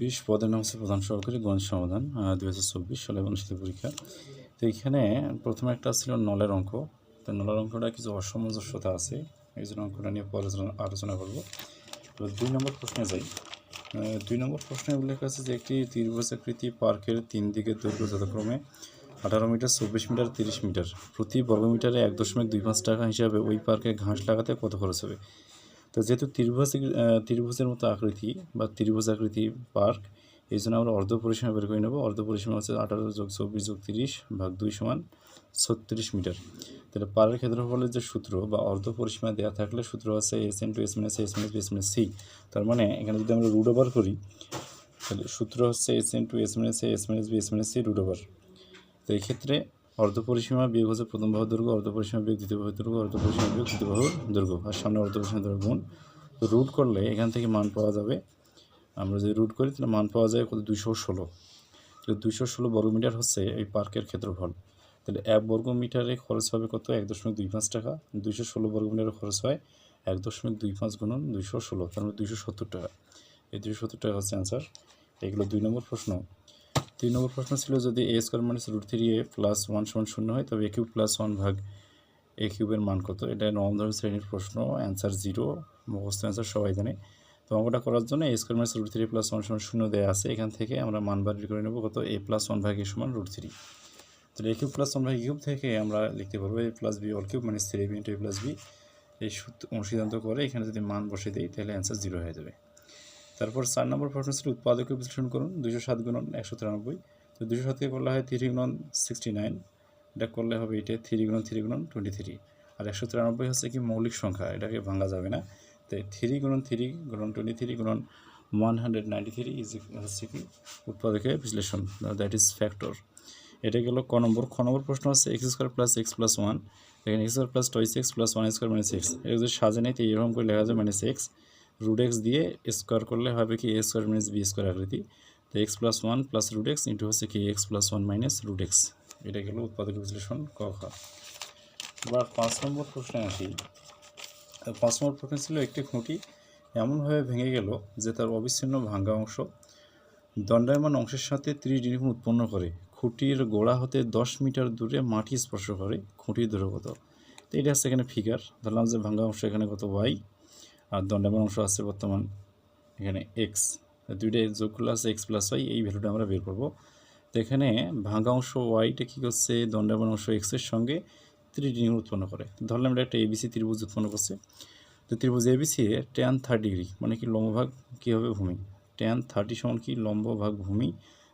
চব্বিশ পদের নাম হচ্ছে প্রধান সহকারী গণিত সমাধান দু হাজার চব্বিশ সালে অনুষ্ঠিত পরীক্ষা। তো এখানে প্রথমে একটা ছিল নলের অঙ্ক। তো নলের অঙ্কটা কিছু অসামঞ্জস্যতা আছে, এই জন্য অঙ্কটা নিয়ে পরে আলোচনা- করব। তো দুই নম্বর প্রশ্নে যাই। দুই নম্বর প্রশ্নে উল্লেখ আছে যে একটি ত্রিভুজাকৃতি পার্কের তিন দিকের দৈর্ঘ্য যথাক্রমে আঠারো মিটার, চব্বিশ মিটার, তিরিশ মিটার। প্রতি বর্গমিটারে এক দশমিক দুই পাঁচ টাকা হিসাবে ওই পার্কে ঘাস লাগাতে কত খরচ হবে? তো যেহেতু ত্রিভুজ ত্রিভুজের মতো আকৃতি বা ত্রিভুজ আকৃতি পার্ক, এই জন্য আমরা অর্ধ পরিসীমা বের করে নেব। অর্ধ পরিসীমা হচ্ছে আঠারো যোগ চব্বিশ যোগ তিরিশ ভাগ দুই সমান ছত্রিশ মিটার। তাহলে পার্কের ক্ষেত্রফলের যে সূত্র বা অর্ধ পরিসীমা দেওয়া থাকলে সূত্র আছে S N two S minus S minus S minus C তার মানে এখানে যদি আমরা রুট ওভার করি, তাহলে সূত্র হচ্ছে S N two S minus S minus B S minus C root over তো এই ক্ষেত্রে অর্ধ পরিসীমা বিয়োগ হচ্ছে প্রথম বাহুর দৈর্ঘ্য অর্ধ পরিসীমা বিয়োগ দ্বিতীয় বাহুর দৈর্ঘ্য অর্ধ পরিসীমা বিয়োগ তৃতীয় বাহুর দৈর্ঘ্য। আর সামনে অর্ধ পরিসীমা দৈর্ঘ্য গুণ। তো রুট করলে এখান থেকে মান পাওয়া যাবে, আমরা যদি রুট করি, তাহলে মান পাওয়া যায় কত? দুশো ষোলো। তাহলে দুশো ষোলো বর্গমিটার হচ্ছে এই পার্কের ক্ষেত্রফল। তাহলে এক বর্গ মিটারে খরচ হবে কত? এক দশমিক দুই পাঁচ টাকা। দুইশো ষোলো বর্গ মিটারে খরচ হয় এক দশমিক দুই পাঁচ গুণন দুইশো ষোলো, তার মানে দুইশো সত্তর টাকা। এই দুইশো সত্তর টাকা হচ্ছে অ্যান্সার এগুলো দুই নম্বর প্রশ্ন। তিন নম্বর প্রশ্ন ছিল, যদি A square minus root three A plus one সমান শূন্য হয়, তবে এ কিউব প্লাস ওয়ান ভাগ এ কিউবের মান কত? এটা নবম ধরনের শ্রেণির প্রশ্ন অ্যান্সার জিরো মুখস্থ অ্যান্সার সবাই জানে। তো অঙ্কটা করার জন্য A square minus root three plus one সমান শূন্য দেওয়া আছে, এখান থেকে আমরা মান বাড়ি করে নেব কত? এ প্লাস ওয়ান ভাগ এ সমান রুট থ্রি তাহলে এ কিউব প্লাস ওয়ান ভাগ কিউব থেকে আমরা লিখতে পারব A plus B whole cube minus three B into A plus B এই সূত্র সিদ্ধান্ত করে এখানে যদি মান বসে দিই, তাহলে অ্যান্সার জিরো হয়ে যাবে। তারপর চার নম্বর প্রশ্ন উৎপাদকে বিশ্লেষণ করুন দুশো সাত গুণন একশো তিরানব্বই। তো দুশো সাতকে করলে হয় থ্রি গুণন সিক্সটি নাইন এটা করলে হবে এটা থ্রি গুণন থ্রি গুণন টোয়েন্টি থ্রি আর একশো তিরানব্বই হচ্ছে কি মৌলিক সংখ্যা, এটাকে ভাঙা যাবে না। তাই থ্রি গুণন থ্রি গুণন টোয়েন্টি থ্রি গুণন one hundred ninety three is হচ্ছে কি উৎপাদকে বিশ্লেষণ। দ্যাট ইজ ফ্যাক্টর এটা গেল ক নম্বর। খ নম্বর প্রশ্ন হচ্ছে X square plus X plus one এখানে X square plus twice X plus one square minus X এটা যদি সাজে নেই, তো এরকম করে লেখা যায় মাইনাস এক্স রুট এক্স দিয়ে স্কোয়ার করলে হবে কি, A square minus B square আকৃতি। তো X plus one plus root X into হচ্ছে কি, X plus one minus root X এটা গেল উৎপাদক বিশ্লেষণ ক খ। এবার পাঁচ নম্বর প্রশ্নে আসি। পাঁচ নম্বর প্রশ্ন ছিল একটি খুঁটি এমনভাবে ভেঙে গেল যে তার অবিচ্ছিন্ন ভাঙ্গা অংশ দণ্ডায়মান অংশের সাথে ত্রিশ ডিগ্রি উৎপন্ন করে। খুঁটির গোড়া হতে দশ মিটার দূরে মাটি স্পর্শ করে খুঁটির দৈর্ঘ্য কত? তো এটা হচ্ছে এখানে ফিগার ধরলাম যে ভাঙ্গা অংশ এখানে কত ওয়াই আর দণ্ডায়মান অংশ আছে বর্তমান এখানে এক্স দুইটাই যোগ করলে আছে এক্স প্লাস ওয়াই এই ভ্যালুটা আমরা বের করব। তো এখানে ভাঙ্গা অংশ ওয়াইটা কী করছে? দণ্ডায়মান অংশ এক্সের সঙ্গে ত্রিশ ডিগ্রি উৎপন্ন করে। ধরলাম এটা একটা এবিসি ত্রিভুজ উৎপন্ন করছে। তো ত্রিভুজ এবিসি টেন থার্ড ডিগ্রি মানে কি লম্বভাগ কী হবে? ভূমি। টেন থার্টি সমান কি? লম্ব ভাগ ভূমি।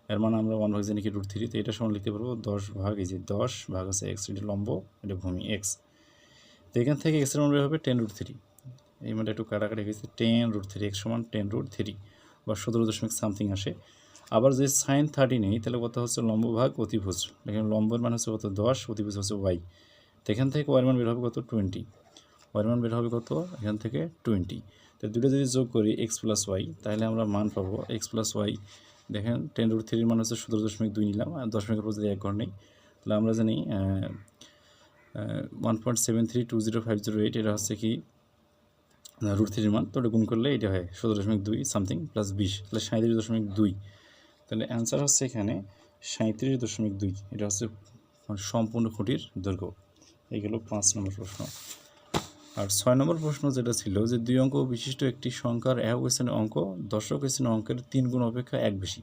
এর মানে আমরা ওয়ান ভাগ জানি কি রুট থ্রি তো এটা সমান লিখতে পারব দশ ভাগ, এই যে দশ ভাগ আছে এক্স এটা লম্ব, এটা ভূমি এক্স তো এখান থেকে এক্সের মান হবে টেন রুট থ্রি এই মানে একটু কাটাকাটি হয়েছে টেন রুট থ্রি এক্স সমান টেন রুট থ্রি বা সতেরো দশমিক সামথিং আসে। আবার যদি সাইন থার্টি নেই, তাহলে কত হচ্ছে? লম্ব ভাগ অতিভুজ। এখানে লম্বের মান হচ্ছে কত? দশ, অতিভুজ হচ্ছে ওয়াই তো এখান থেকে ওয়ার মান বের হবে কত? টোয়েন্টি ওয়ার মান বের হবে কত? এখান থেকে টোয়েন্টি তো দুটো যদি যোগ করি এক্স প্লাস ওয়াই তাহলে আমরা মান পাবো এক্স প্লাস ওয়াই দেখেন টেন রুট থ্রির মান হচ্ছে সতেরো দশমিক দুই নিলাম, আর দশমিকের পর যদি এক ঘর নেই, তাহলে আমরা জানি one point seven three two zero five zero eight এটা হচ্ছে কি? রুট থ্রির মান, তো ওটা গুণ করলে এটা হয় সতেরো দশমিক দুই সামথিং প্লাস বিশ, তাহলে সাঁত্রিশ দশমিক দুই। তাহলে অ্যান্সার হচ্ছে এখানে সাঁত্রিশ দশমিক দুই, এটা হচ্ছে মানে সম্পূর্ণ খুঁটির দৈর্ঘ্য। এইগুলো পাঁচ নম্বর প্রশ্ন। আর ছয় নম্বর প্রশ্ন যেটা ছিল যে দুই অঙ্ক বিশিষ্ট একটি সংখ্যার এক স্থানের অঙ্ক দশক স্থানের অঙ্কের তিন গুণ অপেক্ষা এক বেশি।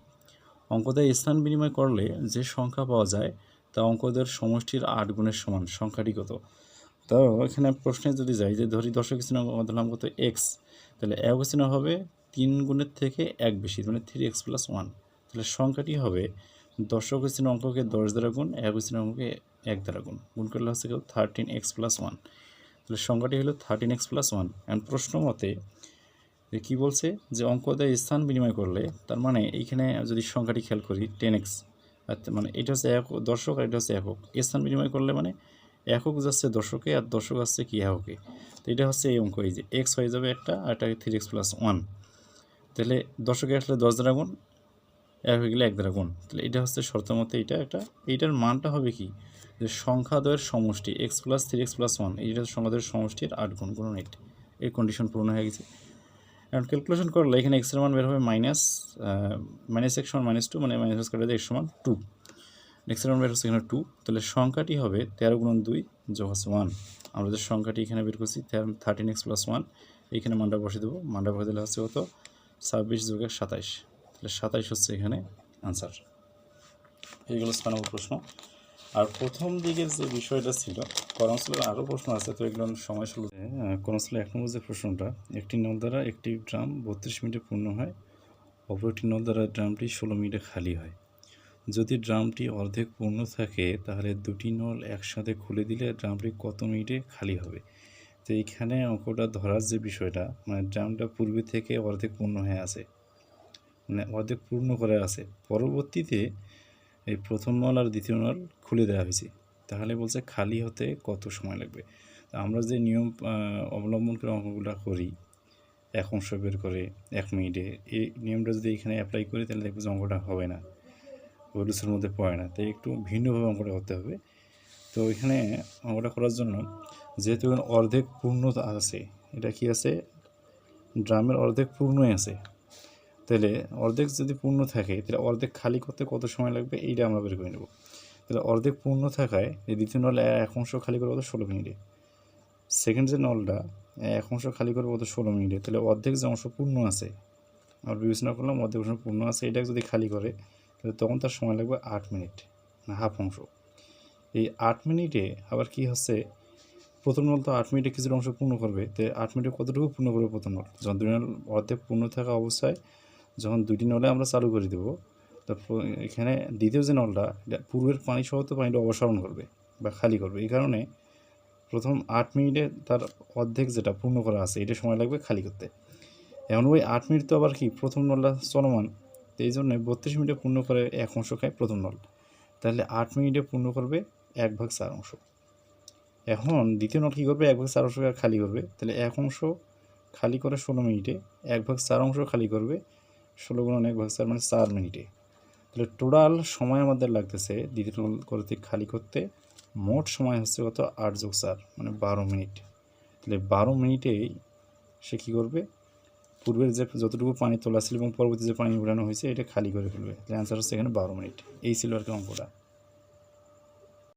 অঙ্কদের স্থান বিনিময় করলে যে সংখ্যা পাওয়া যায়, তা অঙ্কদের সমষ্টির আট গুণের সমান, সংখ্যাটি কত? তো এখানে প্রশ্নে যদি যাই, যে ধরি দশক অঙ্ক ধরলাম কত এক্স তাহলে এক স্থানে হবে তিন গুণের থেকে এক বেশি মানে থ্রি এক্স প্লাস ওয়ান তাহলে সংখ্যাটি হবে দশক স্থানের অঙ্ককে দশ দ্বারা গুণ, এক স্থানের অঙ্ককে এক দ্বারা গুণ। গুণ করলে হচ্ছে কেউ থার্টিন এক্স প্লাস ওয়ান তাহলে সংখ্যাটি হলো thirteen X plus one and প্রশ্ন মতে কী বলছে? যে অঙ্ক দেয় স্থান বিনিময় করলে, তার মানে এইখানে যদি সংখ্যাটি খেয়াল করি টেন এক্স মানে এটা হচ্ছে এক দর্শক আর এটা হচ্ছে একক। স্থান বিনিময় করলে মানে একক যাচ্ছে দশকে আর দশক আসছে কি এককে তো এটা হচ্ছে এই অঙ্ক, এই যে এক্স হয়ে যাবে একটা আর এটা থ্রি এক্স প্লাস ওয়ান তাহলে দশকে আসলে দশ দ্বারা গুণ এক হয়ে গেলে এক দ্বারা গুণ তাহলে এটা হচ্ছে শর্ত মতে এটা একটা এইটার মানটা হবে কি? যে সংখ্যাদ্বয়ের সমষ্টি X plus three X plus one এইটা সংখ্যাদ্বয়ের সমষ্টির আট গুণ গুণ এইট এই কন্ডিশন পূর্ণ হয়ে গেছে। এখন ক্যালকুলেশন করলে এখানে এক্সের মান বের হবে মাইনাস মাইনাস এক্স সমান মাইনাস টু মানে মাইনাস কাটা দিয়ে এক্স সমান টু এক্সের মান বের হচ্ছে এখানে টু তাহলে সংখ্যাটি হবে তেরো গুণন দুই যোগ হচ্ছে ওয়ান। আমরা যে সংখ্যাটি এখানে বের করছি থার্টিন এক্স প্লাস ওয়ান এইখানে মানটা বসে দেবো। মানটা বসে দিলে হচ্ছে কত? ছাব্বিশ যোগের সাতাইশ। তাহলে সাতাইশ হচ্ছে এখানে আনসার এইগুলো ছয় নম্বর প্রশ্ন। আর প্রথম দিকের যে বিষয়টা ছিল করমসলের আরও প্রশ্ন আছে, তো এগুলো সময় শুরু করমসলের এক নম্বর যে প্রশ্নটা, একটি নল দ্বারা একটি ড্রাম বত্রিশ মিনিটে পূর্ণ হয় অপর একটি নল দ্বারা ড্রামটি ষোলো মিনিটে খালি হয়। যদি ড্রামটি অর্ধেক পূর্ণ থাকে, তাহলে দুটি নল একসাথে খুলে দিলে ড্রামটি কত মিনিটে খালি হবে? তো এইখানে অঙ্কটা ধরার যে বিষয়টা মানে ড্রামটা পূর্বে থেকে অর্ধেক পূর্ণ হয়ে আছে। মানে অর্ধেক পূর্ণ করে আছে। পরবর্তীতে এই প্রথম নল আর দ্বিতীয় নল খুলে দেওয়া হয়েছে। তাহলে বলছে খালি হতে কত সময় লাগবে? আমরা যে নিয়ম অবলম্বন করে অঙ্কগুলো করি, এক অংশ বের করে এক মিনিটে, এই নিয়মটা যদি এখানে অ্যাপ্লাই করি, তাহলে দেখব যে অঙ্কটা হবে না। রুলসের মধ্যে পড়ে না, তাই একটু ভিন্নভাবে অঙ্কটা করতে হবে। তো এখানে অঙ্কটা করার জন্য যেহেতু এখানে অর্ধেক পূর্ণ আছে, এটা কি আছে? ড্রামের অর্ধেক পূর্ণই আছে। তাহলে অর্ধেক যদি পূর্ণ থাকে, তাহলে অর্ধেক খালি করতে কত সময় লাগবে? এইটা আমরা বের করে নেব। তাহলে অর্ধেক পূর্ণ থাকায় এই দ্বিতীয় নল এক অংশ খালি করবে কত? ষোলো মিনিটে। সেকেন্ড যে নলটা, এক অংশ খালি করবে কত? ষোলো মিনিটে। তাহলে অর্ধেক যে অংশ পূর্ণ আছে, আমরা বিবেচনা করলাম অর্ধেক অংশ পূর্ণ আছে, এটা যদি খালি করে তাহলে তখন তার সময় লাগবে আট মিনিট না হাফ অংশ। এই আট মিনিটে আবার কি হচ্ছে? প্রথম নল তো আট মিনিটে কিছুটা অংশ পূর্ণ করবে, তো আট মিনিটে কতটুকু পূর্ণ করবে প্রথম নল? যখন দুই নল অর্ধেক পূর্ণ থাকা অবস্থায়, যখন দুটি নলে আমরা চালু করে দেবো, তারপর এখানে দ্বিতীয় যে নলটা, এটা পূর্বের পানি সহ তো পানিটা অপসারণ করবে বা খালি করবে। এই কারণে প্রথম আট মিনিটে তার অর্ধেক যেটা পূর্ণ করা আছে, এটা সময় লাগবে খালি করতে। এখন ওই আট মিনিট তো আবার কি? প্রথম নলটা চলমান তো এই জন্য বত্রিশ মিনিটে পূর্ণ করে এক অংশ খায় প্রথম নল তাহলে আট মিনিটে পূর্ণ করবে এক ভাগ চার অংশ। এখন দ্বিতীয় নল কী করবে? এক ভাগ চার অংশ খালি করবে। তাহলে এক অংশ খালি করে ষোলো মিনিটে, এক ভাগ চার অংশ খালি করবে ষোলো গুণন এক ভাগ চার মানে চার মিনিটে। তাহলে টোটাল সময় আমাদের লাগতেছে দ্বিতীয় নল করতে খালি করতে, মোট সময় হচ্ছে কত? আট যোগ চার মানে বারো মিনিট। তাহলে বারো মিনিটেই সে কী করবে? পূর্বের যে যতটুকু পানি তোলা ছিল এবং পরবর্তী যে পানি উড়ানো হয়েছে, এটা খালি করে ফেলবে। তাহলে অ্যান্সার হচ্ছে এখানে বারো মিনিট। এই ছিল আর কি অঙ্কটা।